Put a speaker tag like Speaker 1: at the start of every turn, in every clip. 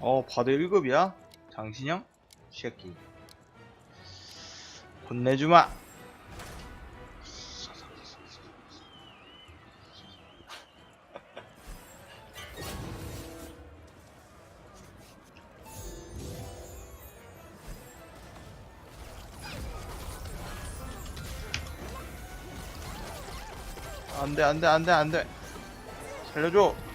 Speaker 1: 어, 바드 1급이야? 장신영? 새끼. 혼내주마! 안 돼, 안 돼, 안 돼, 안 돼. 살려줘!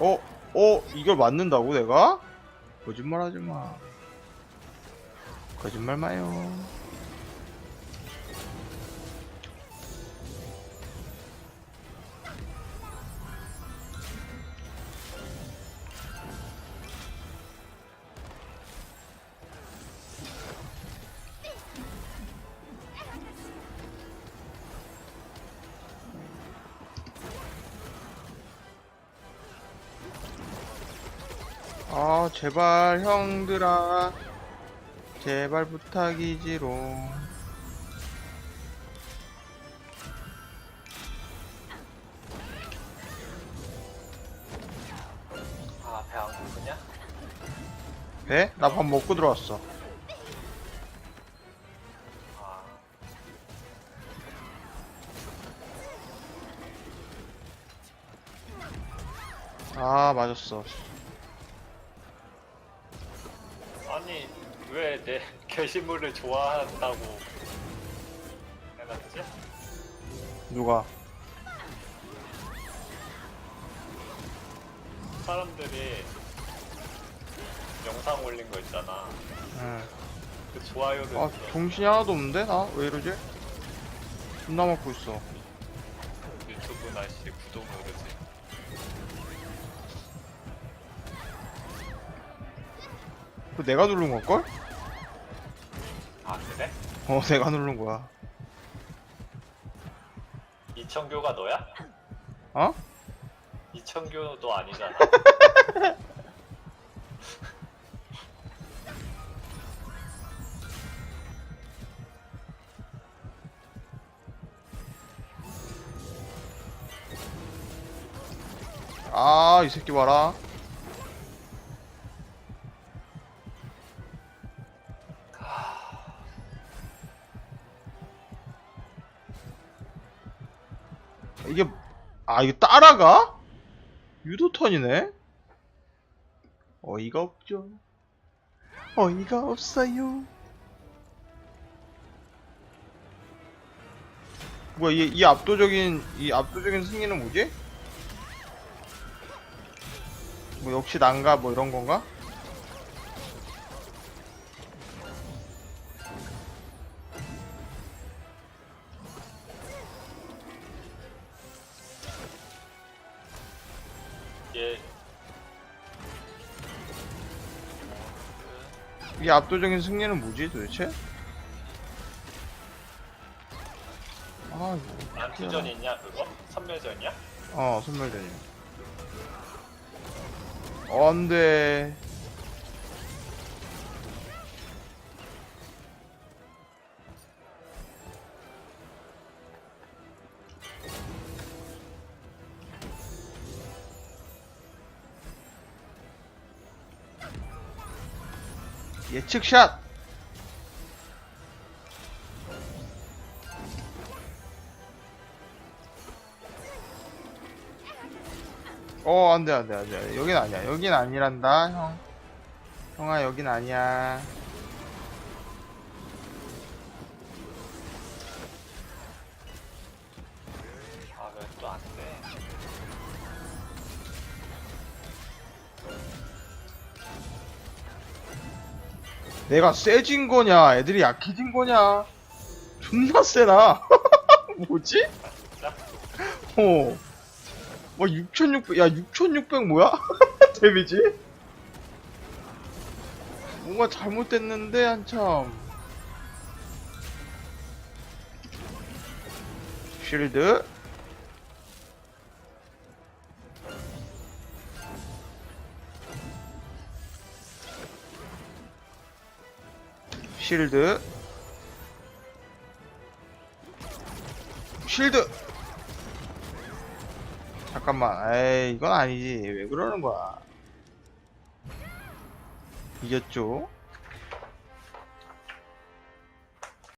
Speaker 1: 어? 어? 이걸 맞는다고 내가? 거짓말 하지 마. 거짓말 마요. 아, 제발 형들아. 제발 부탁이지롱.
Speaker 2: 아, 배 안 고프냐?
Speaker 1: 배? 나 밥 먹고 들어왔어.
Speaker 2: 아,
Speaker 1: 아, 맞았어.
Speaker 2: 아니, 왜내 게시물을 좋아한다고 해놨지?
Speaker 1: 누가?
Speaker 2: 사람들이 영상 올린 거 있잖아.
Speaker 1: 응.
Speaker 2: 그 좋아요를
Speaker 1: 아,
Speaker 2: 눌러.
Speaker 1: 정신이 하나도 없는데? 나? 왜 이러지? 존나 먹고 있어.
Speaker 2: 유튜브 날씨 구독 누르지.
Speaker 1: 그 내가 누른 걸걸?
Speaker 2: 아, 그래?
Speaker 1: 어, 내가 누른 거야.
Speaker 2: 이청교가 너야?
Speaker 1: 어?
Speaker 2: 이청교 너 아니잖아.
Speaker 1: 아, 이 새끼 봐라. 이게, 아, 이거 따라가? 유도턴이네? 어이가 없죠. 어이가 없어요. 뭐야, 이, 이 압도적인, 이 압도적인 승리는 뭐지? 뭐 역시 난가 뭐 이런 건가? 얘이 압도적인 승리는 뭐지 도대체? 아,
Speaker 2: 안티전 있냐 그거? 선멸전이야?
Speaker 1: 어, 선멸전이야. 어, 안 돼. 예측 샷! 어, 안 돼, 안 돼, 안 돼. 여긴 아니야. 여긴 아니란다, 형. 형아, 여긴 아니야. 내가 세진 거냐, 애들이 약해진 거냐. 존나 세나. 뭐지? 어. 뭐, 6600, 야, 6600 뭐야? 데미지? 뭔가 잘못됐는데, 한참. 쉴드. 쉴드. 쉴드. 잠깐만. 에이 이건 아니지. 왜 그러는 거야? 이겼죠